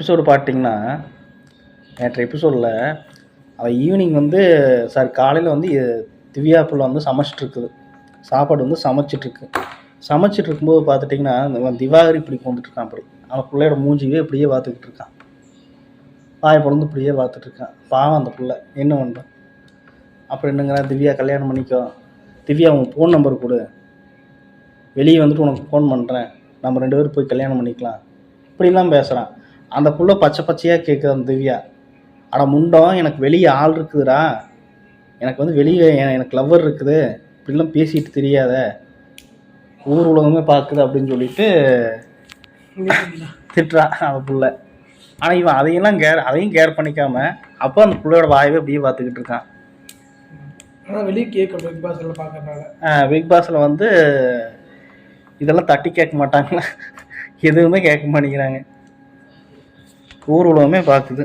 Episode பார்த்தீங்கன்னா நேற்று எபிசோடில் அவள் ஈவினிங் வந்து சார் காலையில் வந்து திவ்யா புள்ள வந்து சமைச்சிட்ருக்குது. சாப்பாடு வந்து சமைச்சிட்ருக்கு. சமைச்சிட்டு இருக்கும்போது பார்த்துட்டிங்கன்னா இந்த திவாகர் இப்படி கொண்டுட்ருக்கான் அப்படி. அவன் பிள்ளையோட மூஞ்சியே இப்படியே பார்த்துக்கிட்டு இருக்கான் வாயை பிறந்து இப்படியே பார்த்துட்டு இருக்கான் பாவம் அந்த பிள்ளை. என்ன பண்ணுறான் அப்புறம் என்னங்கிறா திவ்யா கல்யாணம் பண்ணிக்கோ. திவ்யா உன் ஃபோன் நம்பர் கொடு. வெளியே வந்துட்டு உனக்கு ஃபோன் பண்ணுறேன் நம்ம ரெண்டு பேரும் போய் கல்யாணம் பண்ணிக்கலாம். இப்படிலாம் பேசுகிறான் அந்த புள்ள பச்சை பச்சையாக கேட்குது அந்த திவ்யா. அட முண்டம் எனக்கு வெளியே ஆள் இருக்குதுடா. எனக்கு வந்து வெளியே எனக்கு லவ்வர் இருக்குது. இப்படிலாம் பேசிட்டு தெரியாத. ஊர் உலகமே பார்க்குது அப்படின்னு சொல்லிட்டு திட்டுறான் அந்த புள்ள. ஆனால் இவன் அதையெல்லாம் கேர் அதையும் கேர் பண்ணிக்காம அப்போ அந்த புள்ளையோட வாயவே அப்படியே பார்த்துக்கிட்டு இருக்கான். ஆனால் வெளியே கேட்கும் பிக் பாஸ்ல பார்க்கறனால பிக் பாஸில் வந்து இதெல்லாம் தட்டி கேட்க மாட்டாங்களா எதுவுமே கேட்க மாட்டேங்கிறாங்க. ஊர்வலமே பார்க்குது